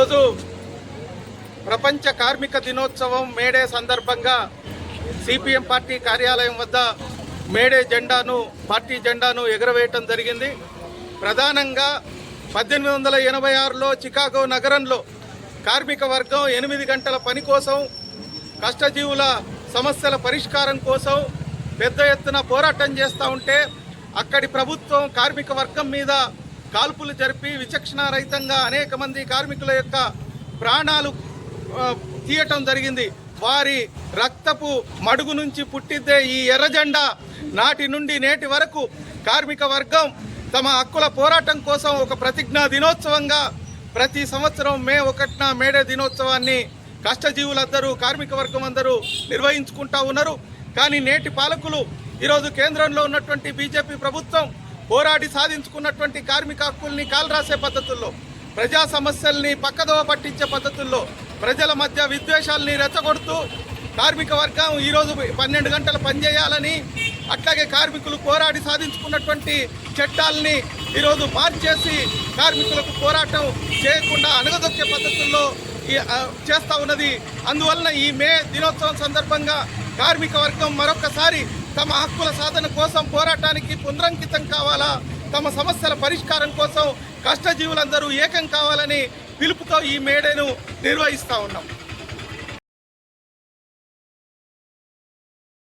రోజు ప్రపంచ కార్మిక దినోత్సవం మేడే సందర్భంగా సిపిఎం పార్టీ కార్యాలయం వద్ద మేడే జెండాను పార్టీ జెండాను ఎగరవేయటం జరిగింది. ప్రధానంగా పద్దెనిమిది వందల ఎనభై ఆరులో చికాగో నగరంలో కార్మిక వర్గం ఎనిమిది గంటల పని కోసం కష్టజీవుల సమస్యల పరిష్కారం కోసం పెద్ద ఎత్తున పోరాటం చేస్తూ ఉంటే అక్కడి ప్రభుత్వం కార్మిక వర్గం మీద కాల్పులు జరిపి విచక్షణారహితంగా అనేక మంది కార్మికుల యొక్క ప్రాణాలు తీయటం జరిగింది. వారి రక్తపు మడుగు నుంచి పుట్టిద్దే ఈ ఎర్రజెండా నాటి నుండి నేటి వరకు కార్మిక వర్గం తమ హక్కుల పోరాటం కోసం ఒక ప్రతిజ్ఞా దినోత్సవంగా ప్రతి సంవత్సరం మే ఒకటిన మేడే దినోత్సవాన్ని కష్టజీవులందరూ కార్మిక వర్గం అందరూ నిర్వహించుకుంటా ఉన్నారు. కానీ నేటి పాలకులు ఈరోజు కేంద్రంలో ఉన్నటువంటి బీజేపీ ప్రభుత్వం పోరాడి సాధించుకున్నటువంటి కార్మిక హక్కుల్ని కాలరాసే పద్ధతుల్లో ప్రజా సమస్యల్ని పక్కదోవ పట్టించే పద్ధతుల్లో ప్రజల మధ్య విద్వేషాల్ని రెచ్చగొడుతూ కార్మిక వర్గం ఈరోజు పన్నెండు గంటలు పనిచేయాలని అట్లాగే కార్మికులు పోరాడి సాధించుకున్నటువంటి చట్టాలని ఈరోజు మార్చేసి కార్మికులకు పోరాటం చేయకుండా అణగదొక్కే పద్ధతుల్లో ఈ ఉన్నది. అందువలన ఈ మే దినోత్సవం సందర్భంగా కార్మిక వర్గం మరొకసారి తమ హక్కుల సాధన కోసం పోరాటానికి పునరంకితం కావాలా? తమ సమస్యల పరిష్కారం కోసం కష్టజీవులందరూ ఏకం కావాలని పిలుపుతో ఈ మేడను నిర్వహిస్తూ ఉన్నాం.